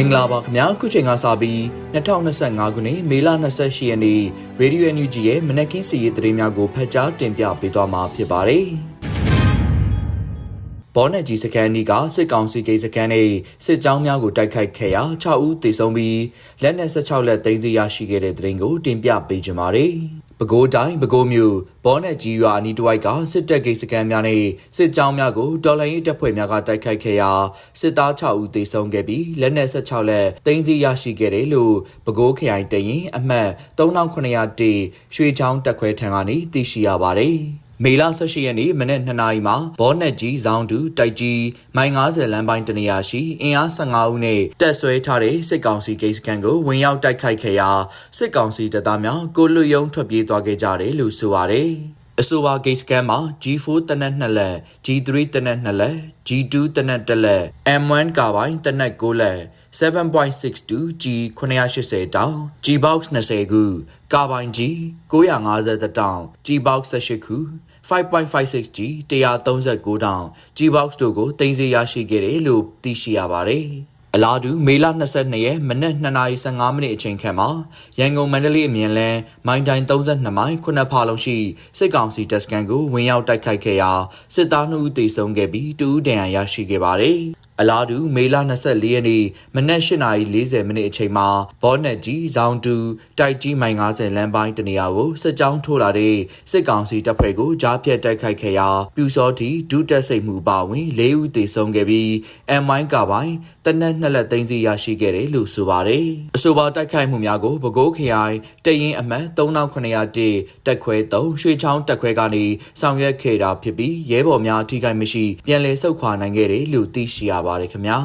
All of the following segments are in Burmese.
မင်္ဂလာပါခင်ဗျာခုချိန်ကစပြီး2025ခုနှစ်မေလ28ရက်နေ့ Radio NUG ရဲ့မနက်ခင်းစီရေးသတင်းများကိုဖတ်ကြားတင်ပြပေးသွားမှာဖြစ်ပါတယ်ဘောနယ်ကြီးစကန်ဒီကစစ်ကောင်စီဂိတ်စကန်နဲ့စစ်ကြောင်းများကိုတိုက်ခိုက်ခဲ့ရာ6ဦးသေဆုံးပြီးလက်နက်16လက်သိမ်းဆည်းရရှိခဲ့တဲ့သတင်းကိုတင်ပြပေးကြပါမယ်။ ပဲခူးတိုင်းပဲခူးမြို့ဘောနယ်ကြီးရွာအနီးတစ်ဝိုက်ကစစ်တပ်ဂိတ်စကန်များနဲ့စစ်ကြောင်းများကိုတော်လှန်ရေးတပ်ဖွဲ့များကတိုက်ခိုက်ခဲ့ရာစစ်သား6ဦးသေဆုံးခဲ့ပြီးလက်နက်16လက်သိမ်းဆည်းရရှိခဲ့တယ်လို့ပဲခူးခရိုင်တရင်အမှတ်3900တေရွှေချောင်းတပ်ခွဲထံကနေသိရှိရပါတယ်။ မေလ18ရက်နေ့မနက်2နာရီမှာဘောနက်ကြီးဇောင်းတူတိုက်ကြီးမိုင်90လမ်းပိုင်းတနေရာရှိအင်အား15ဦးနဲ့တက်ဆွဲထားတဲ့စစ်ကောင်စီဂိတ်စကန်ကိုဝင်ရောက်တိုက်ခိုက်ခဲ့ရာစစ်ကောင်စီတပ်သားများကိုလွတ်ရုံထွက်ပြေးသွားခဲ့ကြတယ်လို့ဆိုပါတယ်။အဆိုပါဂိတ်စကန်မှာ G4 တနက်2လက် G3 တနက်2လက် G2 တနက်1လက် M1 ကာပိုင်းတနက်6လက်7.62 G 980တောင် G box 20ခုကာပိုင် G 950တောင် G box 18ခု 5.56G 139တောင် G box တို့ကိုတင်စီရရှိခဲ့တယ်လို့သိရှိရပါတယ်။အလားတူမေလ22ရက်မနက်2:15မိနစ်အချိန်ခန့်မှာရန်ကုန်မန္တလေးအမြင်လန်းမိုင်းတိုင်း32မိုင်ခုနှစ်ဖာလုံးရှိစစ်ကောင်စီတပ်စခန်းကိုဝင်ရောက်တိုက်ခိုက်ခဲ့ရာစစ်သား2ဦးသေဆုံးခဲ့ပြီး2ဦးဒဏ်ရာရရှိခဲ့ပါတယ်။ အလားတူမေလ24ရက်နေ့မနက်8:40မိနစ်အချိန်မှာဘောနက်ကြီးဇောင်းတူတိုက်ကြီးမိုင်90လမ်းပိုင်းတနေရာကိုစစ်ကြောင်းထိုးလာတဲ့စစ်ကောင်စီတပ်ဖွဲ့ကိုကြားဖြတ်တိုက်ခိုက်ခဲ့ရာပြူစောတီဒုတက်စိတ်မှုပါဝင်၄ဦးသေဆုံးခဲ့ပြီးအမ်မိုင်းကပိုင်းတနက်နှစ်လက်သိမ်းစီရရှိခဲ့တယ်လို့ဆိုပါတယ်။အဆိုပါတိုက်ခိုက်မှုများကိုပဲခူးခရိုင်တရင်အမှတ်3900တက်ခွဲ3ရွှေချောင်းတက်ခွဲကနေဆောင်ရွက်ခဲ့တာဖြစ်ပြီးရဲဘော်များအထိကိမရှိပြန်လည်ဆုတ်ခွာနိုင်ခဲ့တယ်လို့သိရှိရပါတယ်ခင်ဗျာ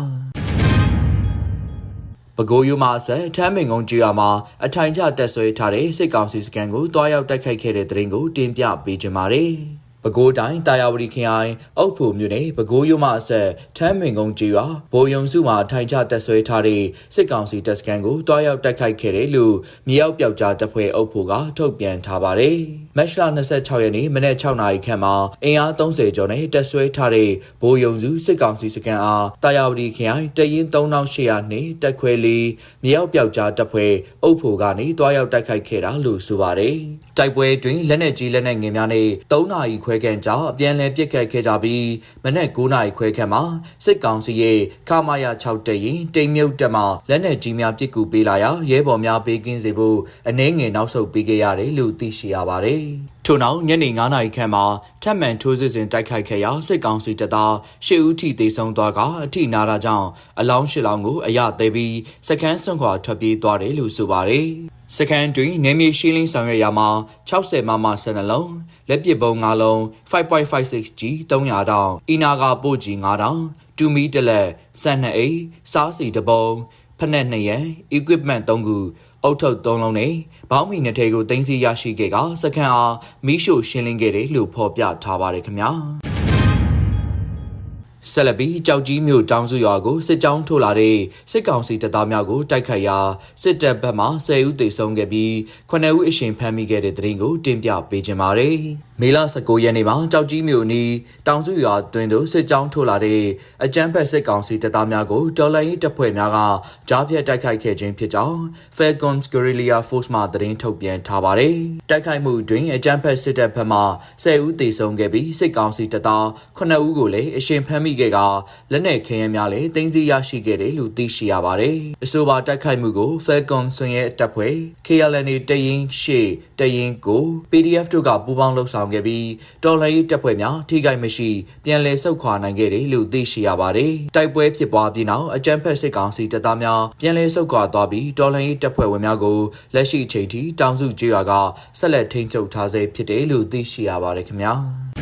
ပဲခူးယူမှာဆက်ထမ်းမင်ကုန်းကျွာမှာအထိုင်ကျတက်ဆွဲထားတဲ့စစ်ကောင်စီစကန်ကိုတွားရောက်တိုက်ခိုက်ခဲ့တဲ့တဲ့ရင်ကိုတင်ပြပေးကြပါမယ်။ ပဲခူးတိုင်းတာယာဝတီခရိုင်အုတ်ဖို့မြို့နယ်ပဲခူးရုံမအဆက်ထမ်းမင်ကုန်းကျွာဘိုးယုံစုမှာထိုင်ချတက်ဆွဲထားတဲ့စစ်ကောင်စီတပ်စခန်းကိုတွားရောက်တိုက်ခိုက်ခဲ့တယ်လို့မြေရောက်ပြောက်ကြားတပ်ဖွဲ့အုပ်ဖို့ကထုတ်ပြန်ထားပါတယ်။မတ်လ26ရက်နေ့မနေ့6နာရီခန့်မှာအင်အား30ကျော်နဲ့တက်ဆွဲထားတဲ့ဘိုးယုံစုစစ်ကောင်စီစခန်းအားတာယာဝတီခရိုင်တရင်3800နှင့်တက်ခွဲလေးမြေရောက်ပြောက်ကြားတပ်ဖွဲ့အုပ်ဖို့ကနေတွားရောက်တိုက်ခိုက်ခဲ့တာလို့ဆိုပါတယ်။တိုက်ပွဲတွင်လက်နက်ကြီးလက်နက်ငယ်များနဲ့3နာရီခွဲခန့်ကြာအပြန်အလှန်ပစ်ခတ်ခဲ့ကြပြီးမနက်9နာရီခွဲခန့်မှာစစ်ကောင်စီရဲ့ခမာယာ6တပ်ရင်တိမ်မြုပ်တပ်မှလက်နက်ကြီးများပစ်ကူပေးလာရာရဲဘော်များပေးကင်းစေဖို့အနှဲငယ်နောက်ဆုတ်ပေးခဲ့ရတယ်လို့သိရှိရပါတယ်။ထို့နောက်ညနေ9နာရီခန့်မှာထပ်မံထိုးစစ်ဆင်တိုက်ခိုက်ခဲ့ရာစစ်ကောင်စီတပ်သားရှစ်ဦးထိသေဆုံးသွားကအထိနာတာကြောင့်အလောင်းရှစ်လောင်းကိုအရသေးပြီးစကန်းစွန့်ခွာထွက်ပြေးသွားတယ်လို့ဆိုပါတယ်။စကန်တွင်နေမြေရှင်းလင်းဆောင်ရွက်ရာမှာ60မမ12လုံး လက်ပစ်ပုံ9လုံး 5.56G 300တောင်အီနာကပို့ကြီး9တောင်တူမီတလက်စက်နှစ်အိတ်စားစီတပုံဖက်နဲ့2ရန် equipment 3ခုအုတ်ထုတ်3လုံးနဲ့ဘောင်းမီနှစ်ထဲကိုတင်စီရရှိခဲ့ကစကန်အားမီးရှို့ရှင်းလင်းခဲ့တယ်လို့ဖော်ပြထားပါတယ်ခင်ဗျာ ဆက်လက်ပြီးကြောက်ကြီးမြို့တောင်စုရွာကိုစစ်ကြောင်းထိုးလာတဲ့စစ်ကောင်စီတပ်သားများကိုတိုက်ခိုက်ရာစစ်တပ်ဘက်မှ10ဦးသေဆုံးခဲ့ပြီး9ဦးအရှင်ဖမ်းမိခဲ့တဲ့တဲ့ရင်ကိုတင်ပြပေးကြပါမယ်။မေလ19ရက်နေ့မှာကြောက်ကြီးမြို့နီးတောင်စုရွာတွင်တို့စစ်ကြောင်းထိုးလာတဲ့အကြမ်းဖက်စစ်ကောင်စီတပ်သားများကိုတော်လှန်ရေးတပ်ဖွဲ့များကကြားဖြတ်တိုက်ခိုက်ခဲ့ခြင်းဖြစ်ကြောင်း Falcons Guerrilla Force မှသတင်းထုတ်ပြန်ထားပါတယ်။တိုက်ခိုက်မှုတွင်အကြမ်းဖက်စစ်တပ်ဘက်မှ10ဦးသေဆုံးခဲ့ပြီးစစ်ကောင်စီတပ်သား9ဦးကိုလည်းအရှင်ဖမ်းမိခဲ့ကလက်နက်ခဲယမ်းများလည်းတင်စီရရှိခဲ့တယ်လို့သိရှိရပါတယ်။အဆိုပါတိုက်ခိုက်မှုကို Falcon ဆွန်ရဲ့တပ်ဖွဲ့ KLNA တရင်ရှေ့တရင်ကို PDF တို့ကပူးပေါင်းလှုပ်ဆောင်ခဲ့ပြီးတော်လှန်ရေးတပ်ဖွဲ့များထိခိုက်မရှိပြန်လည်ဆုတ်ခွာနိုင်ခဲ့တယ်လို့သိရှိရပါတယ်။တိုက်ပွဲဖြစ်ပွားပြီးနောက်အကြမ်းဖက်စစ်ကောင်စီတပ်သားများပြန်လည်ဆုတ်ခွာသွားပြီးတော်လှန်ရေးတပ်ဖွဲ့ဝင်များကိုလက်ရှိချိန်ထိတောင်စုကျေးရွာကဆက်လက်ထိန်းချုပ်ထားဆဲဖြစ်တယ်လို့သိရှိရပါတယ်ခင်ဗျာ။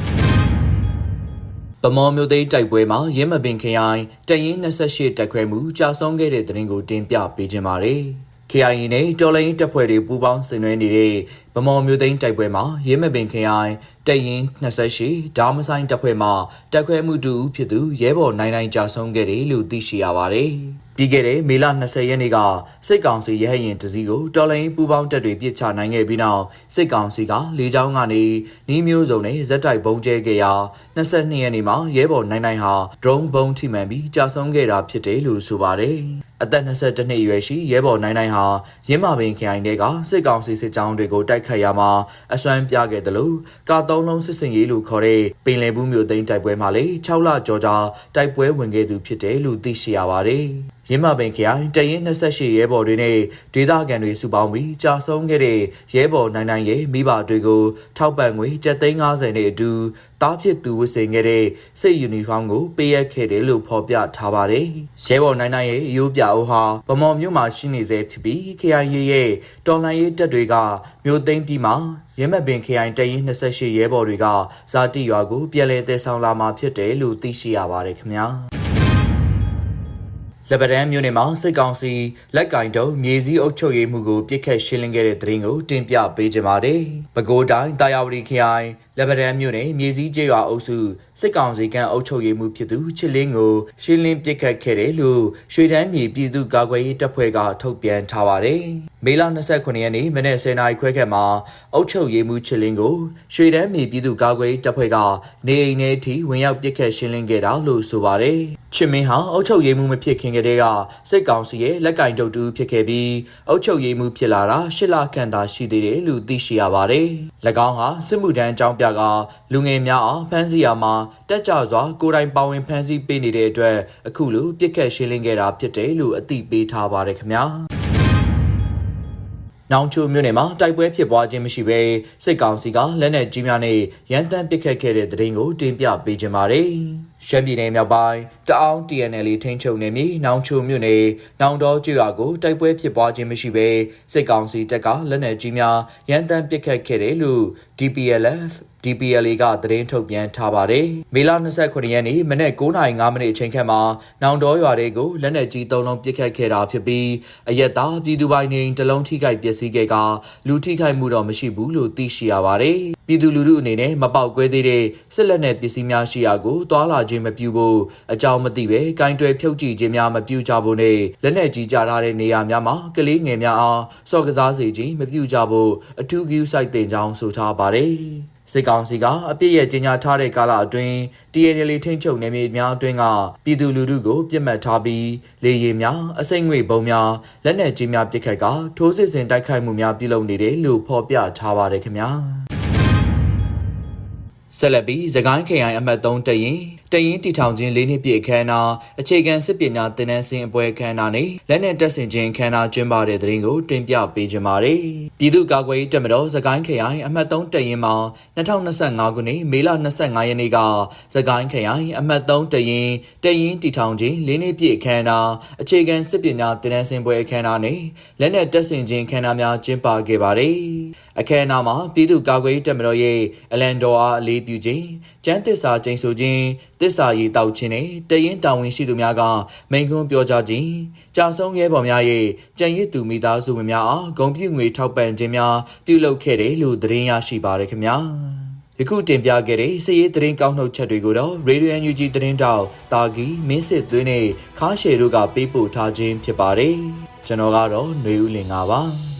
ဗမော်မျိုးသိန်းတိုက်ပွဲမှာရင်းမပင်ခရိုင်တရင်28တက်ခွဲမှုကြာဆုံးခဲ့တဲ့တဲ့ရင်ကိုတင်ပြပေးခြင်းပါတယ်။ KIA နဲ့တော်လိုင်းတပ်ဖွဲ့တွေပူးပေါင်းဆင်နွှဲနေတဲ့ဗမော်မျိုးသိန်းတိုက်ပွဲမှာရင်းမပင်ခရိုင်တရင်28ဒေါမဆိုင်တပ်ဖွဲ့မှတက်ခွဲမှုတူဖြစ်သူရဲဘော်နိုင်နိုင်ကြာဆုံးခဲ့တယ်လို့သိရှိရပါတယ်။ပြီးခဲ့တဲ့မေလ20ရက်နေ့ကစစ်ကောင်စီရဟရင်တစည်းကိုတော်လိုင်းပူပေါင်းတပ်တွေပစ်ချနိုင်ခဲ့ပြီးနောက်စစ်ကောင်စီကလေကြောင်းကနေနီးမျိုးစုံနဲ့ဇက်တိုက်ပုံကျဲခဲ့ရာ22ရက်နေ့မှာရဲဘော်နိုင်နိုင်ဟာ drone ဘုံထိမှန်ပြီးကြာဆုံးခဲ့တာဖြစ်တယ်လို့ဆိုပါတယ်။ အသက်22နှစ်အရွယ်ရှိရဲဘော်နိုင်နိုင်ဟာရင်းမာပင်ခရိုင်တဲကစစ်ကောင်စီစစ်ကြောင်းတွေကိုတိုက်ခတ်ရမှာအစွမ်းပြခဲ့တယ်လို့ကာသုံးလုံးစစ်စင်ရေးလို့ခေါ်တဲ့ပင်လယ်ဘူးမြို့သိမ်းတိုက်ပွဲမှာလေ6လကျော်ကြာတိုက်ပွဲဝင်ခဲ့သူဖြစ်တယ်လို့သိရှိရပါတယ်။ရင်းမာပင်ခရိုင်တရင်28ရဲဘော်တွေနဲ့ဒေသခံတွေစုပေါင်းပြီးကြာဆုံးခဲ့တဲ့ရဲဘော်နိုင်နိုင်ရဲ့မိဘတွေကိုထောက်ပံ့ငွေ750နဲ့အတူ တားဖြစ်သူဝတ်ဆင်ခဲ့တဲ့စစ်ယူနီဖောင်းကိုပေးအပ်ခဲ့တယ်လို့ဖော်ပြထားပါတယ်။ရဲဘော်နိုင်နိုင်ရဲ့အယိုးပြအိုးဟာဗမော်မြို့မှာရှိနေစေဖြစ်ပြီးခရိုင်ရဲရဲ့တော်လှန်ရေးတပ်တွေကမြို့သိမ်းပြီးမှရဲမပင်ခရိုင်တရင်28ရဲဘော်တွေကဇာတိရွာကိုပြည်လဲတဲဆောင်လာမှာဖြစ်တယ်လို့သိရှိရပါတယ်ခင်ဗျာ။လက်ပတန်းမြို့နယ်မှာစစ်ကောင်စီလက်ကင်တုံမြေစည်းအုပ်ချုပ်ရေးမှုကိုပြစ်ခတ်ရှင်းလင်းခဲ့တဲ့တဲ့ရင်ကိုတင်ပြပေးကြပါမယ်။ပဲခူးတိုင်းတာယာဝတီခရိုင် လက်ပတန်းမြို့နယ်မြေစည်းကျေးရွာအုပ်စုစစ်ကောင်စီကအုပ်ချုပ်ရေးမှုဖြစ်သူချစ်လင်းကိုရှင်းလင်းပြစ်ခတ်ခဲ့တယ်လို့ရွှေတန်းမြေပြည်သူ့ကာကွယ်ရေးတပ်ဖွဲ့ကထုတ်ပြန်ထားပါတယ်။မေလ29ရက်နေ့မနေ့10:00နာရီခွဲခန့်မှာအုပ်ချုပ်ရေးမှုချစ်လင်းကိုရွှေတန်းမြေပြည်သူ့ကာကွယ်ရေးတပ်ဖွဲ့ကနေအိမ်ထဲထိဝင်ရောက်ပြစ်ခတ်ရှင်းလင်းခဲ့တာလို့ဆိုပါတယ်။ချစ်မင်းဟာအုပ်ချုပ်ရေးမှုမဖြစ်ခင်ကတည်းကစစ်ကောင်စီရဲ့လက်ကင်တုတ်တူဖြစ်ခဲ့ပြီးအုပ်ချုပ်ရေးမှုဖြစ်လာတာရှစ်လခန့်သာရှိသေးတယ်လို့သိရှိရပါတယ်။၎င်းဟာစစ်မှုထမ်းအကြောင်းပြကလူငယ်များအောင်ဖမ်းဆီးရမှာတက်ကြစွာကိုယ်တိုင်ပါဝင်ဖမ်းဆီးပေးနေတဲ့အတွက်အခုလိုပြစ်ခတ်ရှင်းလင်းခဲ့တာဖြစ်တယ်လို့အသိပေးထားပါတယ်ခင်ဗျာ။နောင်ချိုမြို့နယ်မှာတိုက်ပွဲဖြစ်ပွားခြင်းမရှိဘဲစစ်ကောင်စီကလက်နက်ကြီးများနဲ့ရန်တမ်းပစ်ခတ်ခဲ့တဲ့တဲ့ရင်ကိုတင်ပြပေးကြပါမယ်။ ရှမ်းပြည်နယ်မြောက်ပိုင်းတအောင်း TNL ထိန်းချုပ်နေပြီနောင်ချိုမြို့နယ်နောင်တော်ကျွာကိုတိုက်ပွဲဖြစ်ပွားခြင်းမရှိဘဲစစ်ကောင်စီတပ်ကလက်နက်ကြီးများရန်တမ်းပစ်ခတ်ခဲ့တယ်လို့ DPLF DPLA ကသတင်းထုတ်ပြန်ထားပါတယ်။မေလ29ရက်နေ့မနက်9:05မိနစ်အချိန်ခန့်မှာနောင်တော်ရွာတွေကိုလက်နက်ကြီး၃လုံးပစ်ခတ်ခဲ့တာဖြစ်ပြီးအရက်သားပြည်သူပိုင်နေတလုံးထိခိုက်ပျက်စီးခဲ့ကလူထိခိုက်မှုတော့မရှိဘူးလို့သိရှိရပါတယ်။ပြည်သူလူထုအနေနဲ့မပေါက်ကွဲသေးတဲ့စစ်လက်နက်ပစ္စည်းများရှိရာကိုတွာလာခြင်းမပြုဖို့အကြောင်းမသိပဲကင်တွယ်ဖြုတ်ကြည့်ခြင်းများမပြုကြဖို့နဲ့လက်နက်ကြီးကြားထားတဲ့နေရာများမှာကလေးငယ်များအားစော့ကစားစေခြင်းမပြုကြဖို့အထူးဂရုစိုက်တင်ကြောင်းဆိုထားပါတယ်။စစ်ကောင်စီကအပြစ်ရဲ့ကြီးညာထားတဲ့ကာလအတွင်း TNL ထိန်းချုပ်နေမြေများအတွင်းကပြည်သူလူထုကိုပြစ်မှတ်ထားပြီးလေရင်များအစိမ့်ငွေပုံများလက်နက်ကြီးများပစ်ခတ်ကထိုးစစ်ဆင်တိုက်ခိုက်မှုများပြုလုပ်နေတယ်လို့ဖော်ပြထားပါတယ်ခင်ဗျာဆက်လက်ပြီးသခိုင်းခရိုင်အမှတ်3တရင် တရင်တီထောင်ခြင်း၄နှစ်ပြည့်အခမ်းအနားအခြေခံစစ်ပညာသင်တန်းဆင်းအပွဲအခမ်းအနားနဲ့လက်နက်တပ်ဆင်ခြင်းအခမ်းအနားကျင်းပတဲ့တဲ့ရင်ကိုတင်ပြပေးကြပါမယ်။ပြည်သူ့ကာကွယ်ရေးတပ်မတော်သခိုင်းခရိုင်အမှတ်3တရင်မှာ2025ခုနှစ်မေလ25ရက်နေ့ကသခိုင်းခရိုင်အမှတ်3တရင်တရင်တီထောင်ခြင်း၄နှစ်ပြည့်အခမ်းအနားအခြေခံစစ်ပညာသင်တန်းဆင်းပွဲအခမ်းအနားနဲ့လက်နက်တပ်ဆင်ခြင်းအခမ်းအနားများကျင်းပခဲ့ပါတယ်။အခမ်းအနားမှာပြည်သူ့ကာကွယ်ရေးတပ်မတော်ရဲ့အလန်တော်အားအလေးပြုခြင်းကျန်းသစ္စာကျိန်ဆိုခြင်းတစ္ဆာရည်တောက်ခြင်းနဲ့တရင်တာဝန်ရှိသူများကမိန်ခွန်းပြောကြားခြင်းကြာဆုံးရဲဘော်များရဲ့ကြံရစ်သူမိသားစုဝင်များအားဂုဏ်ပြုငွေထောက်ပံ့ခြင်းများပြုလုပ်ခဲ့တယ်လို့သတင်းရရှိပါရခင်ဗျာယခုတင်ပြခဲ့တဲ့စည်ရေးသတင်းကောက်နှုတ်ချက်တွေကိုတော့ Radio NUG သတင်းတောက်တာဂီမင်းစစ်သွင်းနဲ့ခါရှယ်တို့ကပေးပို့ထားခြင်းဖြစ်ပါတယ်ကျွန်တော်ကတော့ຫນွေဦးလင်ပါ